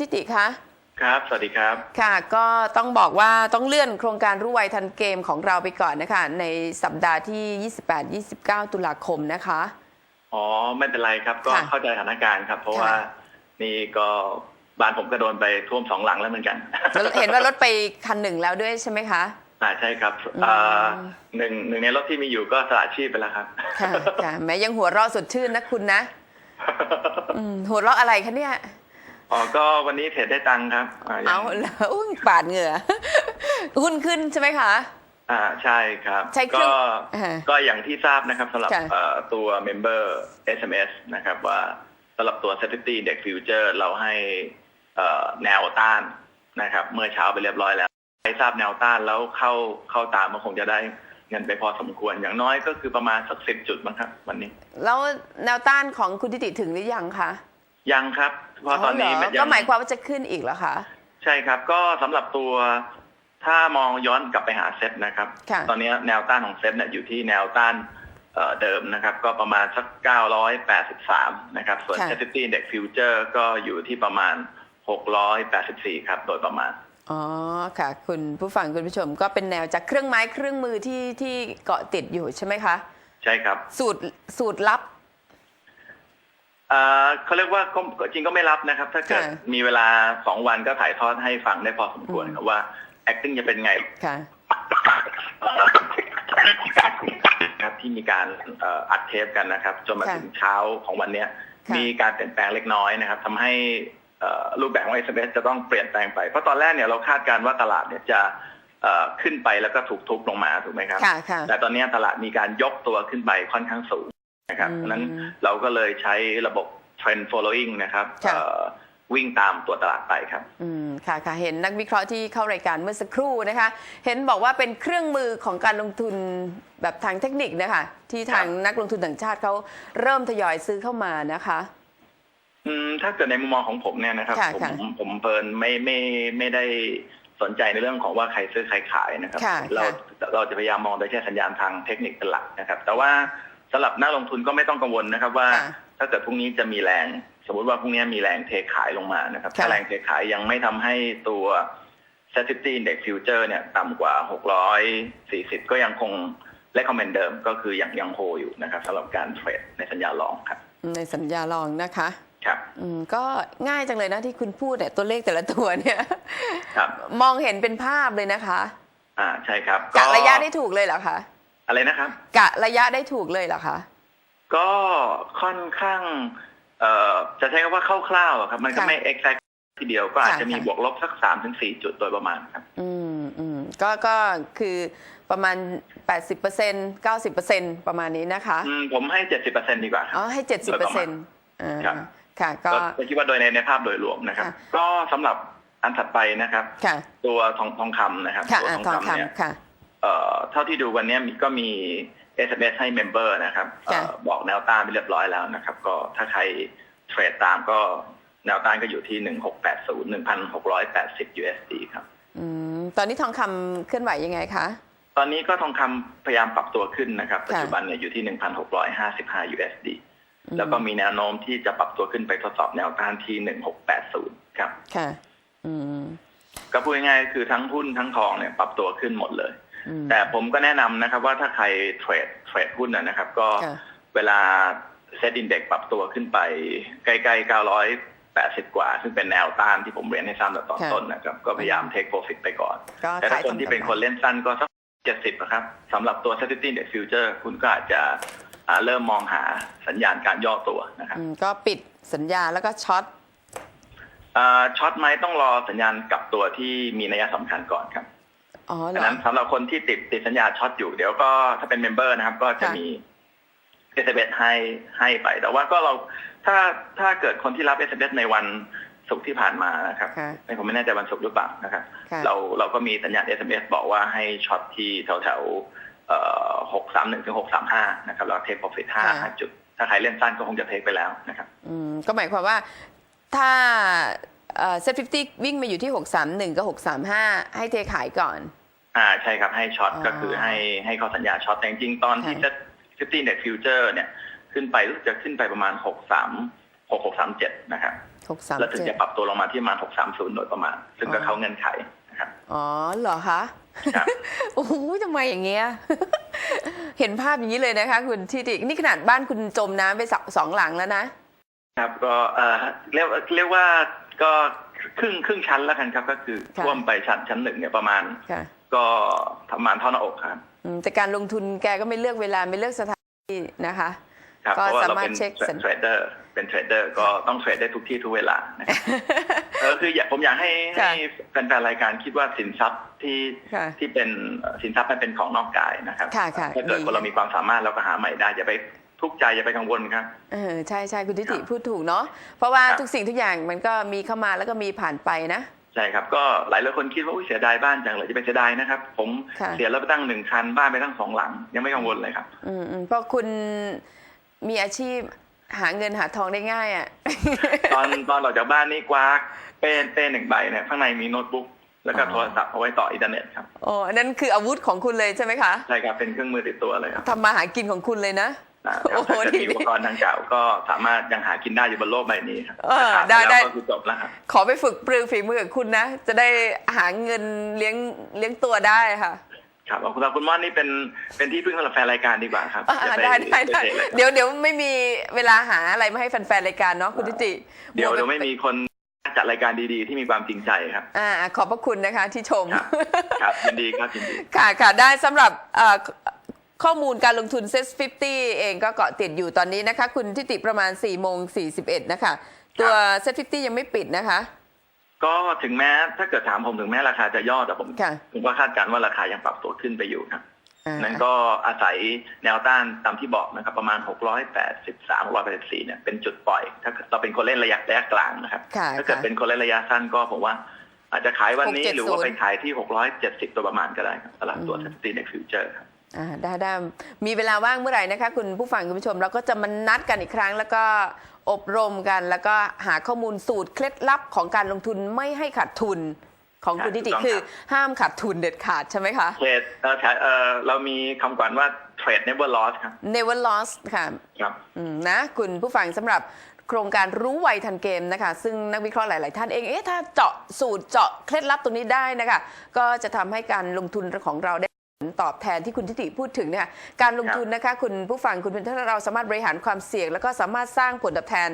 ทิติคะครับ สวัสดีครับ ค่ะ ก็ต้องบอกว่าต้องเลื่อนโครงการรู้ไวทันเกมของเราไปก่อนนะคะ ในสัปดาห์ที่ 28-29 ตุลาคมนะคะ อ๋อ ไม่เป็นไรครับ ก็ค่ะเข้าใจสถานการณ์ครับ เพราะค่ะว่านี่ก็บ้านผมก็โดนไปท่วมสองหลังแล้วเหมือนกันแล้วเห็นว่ารถไปคันหนึ่งแล้วด้วยใช่ไหมคะอ่าใช่ครับอืมอ่าหนึ่งหนึ่งในรถที่มีอยู่ก็สละชีพไปแล้วครับค่ะค่ะแม้ยังหัวเราะสดชื่นนะคุณนะอืมหัวเราะอะไรคะเนี่ย อ๋อก็วันนี้เทรดได้ตังค์ครับอ่ายังเอาแล้วอุ้ยปาดเหงื่อหุ้นขึ้นใช่ไหมคะอ่าใช่ครับใช้เครื่องก็อ่าก็อย่างที่ทราบนะครับสำหรับค่ะเอ่อตัว Member SMS นะครับว่าสำหรับตัว Safety Index Future เราให้เอ่อแนวต้านนะครับ เมื่อเช้าไปเรียบร้อยแล้วใครทราบแนวต้านแล้วเข้าเข้าตามมันคงจะได้เงินไปพอสมควรอย่างน้อยก็คือประมาณสักสิบจุดมั้งครับวันนี้ แล้วแนวต้านของคุณทิติถึงหรือยังคะ ยังครับ เพราะตอนนี้เหรมันยัก็งหมายความว่าจะขึ้นอีกแล้วคะใช่ครับ ก็สำหรับตัวถ้ามองย้อนกลับไปหาเซ็ตนะครับค่ะตอนนี้แนวต้านของเซ็ตเนี่ยอยู่ที่แนวต้านเอ่อเดิมนะครับ ก็ประมาณสัก 983 นะครับ ส่วนค่ะ Safety Index Future ก็อยู่ที่ประมาณ 684 ครับ โดยประมาณ อ๋อ ค่ะ คุณผู้ฟังคุณผู้ชมก็เป็นแนวจากเครื่องไม้เครื่องมือที่ที่เกาะติดอยู่ใช่ไหมคะ ใช่ครับ สูตรสูตรลับ เอ่อเขาเรียกว่าก็ก็จริงก็ไม่รับนะครับ ถ้าเกิดค่ะมีเวลา2วันก็ถ่ายทอดให้ฟังได้พอสมควรอืมครับว่า acting จะเป็นไงค่ะครับที่มีการเอ่ออัดเทปกันนะครับ จนมาค่ะถึงเช้าของวันเนี้ยค่ะมีการเปลี่ยนแปลงเล็กน้อยนะครับทำให้เอ่อรูปแบบของ SMS จะต้องเปลี่ยนแปลงไป เพราะตอนแรกเนี่ยเราคาดการณ์ว่าตลาดเนี่ยจะเอ่อขึ้นไปแล้วก็ถูกทุบลงมาถูกไหมครับค่ะค่ะแต่ตอนนี้ตลาดมีการยกตัวขึ้นไปค่อนข้างสูง นะครับอืมดังนั้นเราก็เลยใช้ระบบ trend following นะครับค่ะเอ่อวิ่งตามตัวตลาดไปครับ อืม ค่ะค่ะ เห็นนักวิเคราะห์ที่เข้ารายการเมื่อสักครู่นะคะ เห็นบอกว่าเป็นเครื่องมือของการลงทุนแบบทางเทคนิคนะคะ ที่ทางนักลงทุนต่างชาติเขาเริ่มทยอยซื้อเข้ามานะคะ อืม ถ้าเกิดในมุมมองของผมเนี่ยนะครับค่ะผมค่ะผมเพลินไม่ไม่ไม่ได้สนใจในเรื่องของว่าใครซื้อใครขายนะครับค่ะเราค่ะเราจะพยายามมองโดยแค่สัญญาณทางเทคนิคเป็นหลักนะครับ แต่ว่า สำหรับนักลงทุนก็ไม่ต้องกังวลนะครับ ว่าค่ะถ้าเกิดพรุ่งนี้จะมีแรง สมมติว่าพรุ่งนี้มีแรงเทขายลงมานะครับค่ะถ้าแรงเทขายยังไม่ทำให้ตัว Safety Index Future เนี่ยต่ำกว่า 640 ก็ยังคง recommend เดิมก็คือยังยังโฮอยู่นะครับสำหรับการเทรดในสัญญาณรองครับ ในสัญญาลองนะคะครับอืมก็ง่ายจังเลยนะที่คุณพูดเนี่ยตัวเลขแต่ละตัวเนี่ยครับมองเห็นเป็นภาพเลยนะคะ อ่าใช่ครับกะระยะได้ถูกเลยเหรอคะ อะไรนะครับ กะระยะได้ถูกเลยเหรอคะ ก็ค่อนข้าง เอ่อจะใช้คำว่าคร่าวๆอะครับ มันก็ค่ะไม่ exact ทีเดียวก็อาจค่ะจะมีค่ะ บวกลบสักสามถึงสี่จุดโดยประมาณครับ อืมอืมก็ก็คือประมาณ 80% 90%ประมาณนี้นะคะ อืมผมให้เจ็ดสิบเปอร์เซ็นดีกว่าคอ๋รัอบให้ 70%โดยประมาณอ่าครับ ค่ะก็ก็ ก็คิดว่าโดยในในภาพโดยรวมนะครับ ค่ะ ก็สำหรับอันถัดไปนะครับ ค่ะ ตัวทองทองคำนะครับค่ะตัวอ่าทองทองคำเนี่ยคำค่ะ เอ่อเท่าที่ดูวันเนี้ยมีก็มี SMS ให้เมมเบอร์นะครับเอ่อค่ะบอกแนวต้านไปเรียบร้อยแล้วนะครับ ก็ถ้าใครเทรดตามก็แนวต้านก็อยู่ที่หนึ่งหกแปดศูนย์หนึ่งพันหกร้อยแปดสิบ USD ครับอืมตอนนี้ทองคำเคลื่อนไหวยังไงคะ ตอนนี้ก็ทองคำพยายามปรับตัวขึ้นนะครับค่ะปัจจุบันเนี่ยอยู่ที่1,655 USD อืมแล้วก็มีแนวโน้มที่จะปรับตัวขึ้นไปทดสอบแนวต้านที่1680ครับ ค่ะ อืมก็พูดง่ายๆก็คือทั้งหุ้นทั้งทองเนี่ยปรับตัวขึ้นหมดเลยอืม แต่ผมก็แนะนำนะครับว่าถ้าใครเทรดเทรดหุ้นนะนะครับ ก็ค่ะเวลาเซตอินเด็กปรับตัวขึ้นไป ใกล้ๆ980กว่า ซึ่งเป็นแนวต้านที่ผมเรียนให้ทราบตั้งแต่ตอนค่ะต้นนะครับ ก็พยายามเทคโปรฟิตไปก่อนก็แต่ถ้าขายคนที่เป็นคนเล่นสั้นก็สักเจ็ดสิบนะครับสำหรับตัว Safety Index Future คุณก็อาจจะอ่าเริ่มมองหาสัญญาณการย่อตัวนะครับอืมก็ปิดสัญญาแล้วก็ช็อตอ่าช็อตไหมต้องรอสัญญาณกลับตัวที่มีนัยสำคัญก่อนครับอ๋อเหร ดังอนั้นสำหรับคนที่ติดติดสัญญาช็อตอยู่เดี๋ยวก็ถ้าเป็นเมมเบอร์นะครับ ก็จะค่ะมี s อ s ให้ให้ไป แต่ว่าก็เราถ้าถ้าเกิดคนที่รับ s อ s ในวันศุกร์ที่ผ่านมานะครับค่ะไม่ผมไม่แน่ใจวันศุกร์หรือเปล่านะครับค่ะเราเราก็มีสัญญาณ SMS บอกว่าให้ช็อตที่แถวแถวหกสามหนึ่งถึงหกสามห้านะครับแล้วเทคโปรฟิตห้าค่ะจุด ถ้าใครเล่นสั้นก็คงจะเทคไปแล้วนะครับอืมก็หมายความว่าถ้าเซ็ตฟิฟตี้วิ่งมาอยู่ที่631กับ635ให้เทขายก่อน อ่าใช่ครับให้ช็อตอ๋อก็คือให้ให้เข้าสัญญาช็อตแต่จริงๆตอนที่ค่ะเซ็ตฟิฟตี้เน็ตฟิวเจอร์เนี่ยขึ้นไปรู้สึกจะขึ้นไปประมาณหกสามหกหกสามเจ็ดนะครับหกสามแล้วถึงเจ็ดจะปรับตัวลงมาที่ประมาณ630โดยประมาณ ซึ่งก็อ๋อเข้าเงื่อนไขนะครับอ๋อเหรอคะครับโอ้โหทำไมอย่างเงี้ยเห็นภาพอย่างนี้เลยนะคะ คุณทิตินี่ขนาดบ้านคุณจมน้ำไปสองสองหลังแล้วนะครับก็เอ่อเรียกเรียกว่าก็ครึ่งครึ่งชั้นแล้วกันครับ ก็คือค่ะท่วมไปชั้นชั้นหนึ่งเนี่ยประมาณค่ะ ก็ประมาณเท่าหน้าอกครับอืมแต่การลงทุนแกก็ไม่เลือกเวลาไม่เลือกสถานที่นะคะ ครับก็เพราะว่าเราสามารถเป็นเช็คสัญ เทรดเดอร์เป็นเทรดเดอร์ก็ต้องเทรดได้ทุกที่ทุกเวลานะครับเออคืออยากผมอยากให้ค่ะ ให้แฟนๆรายการคิดว่าสินทรัพย์ที่ค่ะ ที่เป็นเอ่อสินทรัพย์มันเป็นของนอกกายนะครับค่ะค่ะถ้าเกิดดี คนเรามีความสามารถเราก็หาใหม่ได้อย่าไปทุกข์ใจอย่าไปกังวลครับ เออใช่ใช่คุณทิติครับพูดถูกเนาะเพราะว่าครับ ทุกสิ่งทุกอย่างมันก็มีเข้ามาแล้วก็มีผ่านไปนะ ใช่ครับก็หลายหลายคนคิดว่าอุ้ยเสียดายบ้านจังเลยจะไปเสียดายนะครับ ผมค่ะเสียแล้วไปตั้งหนึ่งคันบ้านไปตั้งสองหลัง ยังไม่กังวลเลยครับ อืมอืมเพราะคุณมีอาชีพหาเงินหาทองได้ง่ายอะ ตอนตอนออกจากบ้านนี่กว้าเป้เป้หนึ่งใบเนี่ยข้างในมีโน้ตบุ๊กแล้วก็อ๋อโทรศัพท์เอาไว้ต่ออินเทอร์เน็ตครับโอ้อันนั้นคืออาวุธของคุณเลยใช่ไหมคะ ใช่ครับ เป็นเครื่องมือติดตัวเลยครับทำมาหากินของคุณเลยนะ นะครับโอ้โหถ้าเกิดดีมีอุปกรณ์ดังกล่าวก็สามารถยังหากินได้อยู่บนโลกใบนี้ครับเออถ้าขาได้ปได้แล้วก็คือจบแล้วครับขอไปฝึกปรือฝีมือกับคุณนะ จะได้หาเงินเลี้ยงเลี้ยงตัวได้ค่ะ ครับขอบคุณครับคุณม่อนนี่เป็นเป็นที่พึ่งสำหรับแฟนรายการดีกว่าครับอ่าอย่าปได้ได้ได้ปเทรเลยเดี๋ยวเดี๋ยวไม่มีเวลาหาอะไรมาให้แฟนๆรายการเนาะคุณทิติเดี๋ยววเดี๋ยวไม่มีคนจัดรายการดีๆ ที่มีความจริงใจครับ อ่าขอบพระคุณนะคะที่ชม ครับครับยินดีครับยินดี ค่ะค่ะได้สำหรับเอ่อ ข้อมูลการลงทุน Set 50เองก็เกาะติดอยู่ตอนนี้นะคะ คุณทิติประมาณ4โมง41นะคะ ตัว Set 50ยังไม่ปิดนะคะ ก็ถึงแม้ถ้าเกิดถามผมถึงแม้ราคาจะย่อแต่ผมค่ะผมก็คาดการณ์ว่าราคายังปรับตัวขึ้นไปอยู่ครับอ่านั้นก็อาศัยแนวต้านตามที่บอกนะครับ ประมาณ 683 684เนี่ยเป็นจุดปล่อย ถ้าเราเป็นคนเล่นระยะระยะกลางนะครับค่ะถ้าเกิดค่ะเป็นคนเล่นระยะสั้นก็ผมว่า อาจจะขายวันนี้670หรือว่าไปขายที่ 670 ตัวประมาณก็ได้ครับตลาดตัวอืมสถิติในฟิวเจอร์ครับอ่า ได้ได้มีเวลาว่างเมื่อไหร่นะคะ คุณผู้ฟังคุณผู้ชมเราก็จะมานัดกันอีกครั้ง แล้วก็อบรมกัน แล้วก็หาข้อมูลสูตรเคล็ดลับของการลงทุนไม่ให้ขาดทุนของคุณครับทิติถูกต้องคือครับห้ามขาดทุนเด็ดขาดใช่ไหมคะเทรดเอ่อเอ่อเรามีคำกว่อนว่า trade never loss ครับ never lost ค่ะครับอืมนะคุณผู้ฟังสำหรับโครงการรู้ไวทันเกมนะคะ ซึ่งนักวิเคราะห์หลาย ๆ ท่านเองเอ๊ะถ้าเจาะสูตรเจาะเคล็ดลับตรงนี้ได้นะคะ ก็จะทำให้การลงทุนของเราได้ผล ตอบแทนที่คุณทิติพูดถึงเนี่ยการลงทุนนะคะคุณผู้ฟังคุณเป็นถ้าเราสามารถบริหารความเสี่ยง แล้วก็สามารถสร้างผลตอบแทน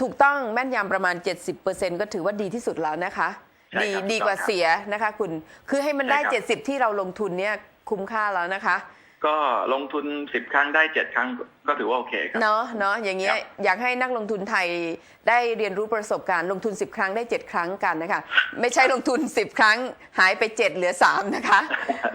ถูกต้องแม่นยำประมาณ 70%ก็ถือว่าดีที่สุดแล้วนะคะใช่ดีครับดีกว่าถูกต้องครับเสียนะคะ คุณคือให้มันได้ใช่ครับ70 ที่เราลงทุนเนี่ยคุ้มค่าแล้วนะคะ ก็ลงทุน10ครั้งได้7ครั้งก็ถือว่าโอเคครับเนาะเนาะอย่างเงี้ยครับอยากให้นักลงทุนไทยได้เรียนรู้ประสบการณ์ลงทุน10ครั้งได้7ครั้งกันนะคะไม่ใช่ลงทุน10ครั้งหายไป7เหลือ3นะคะ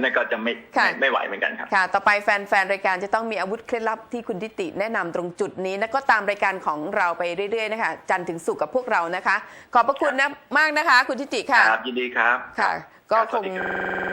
นั่นก็จะไม่ค่ะไม่ไม่ไหวเหมือนกันครับค่ะ ต่อไปแฟนๆรายการจะต้องมีอาวุธเคล็ดลับที่คุณทิติแนะนำตรงจุดนี้แล้วก็ตามรายการของเราไปเรื่อยๆนะคะจันทร์ถึงสุกร์กับพวกเรานะคะ ขอบพระคุณนะมากนะคะ คุณทิติค่ะครับยินดีครับค่ะ ก็รับคสวังสดีรับ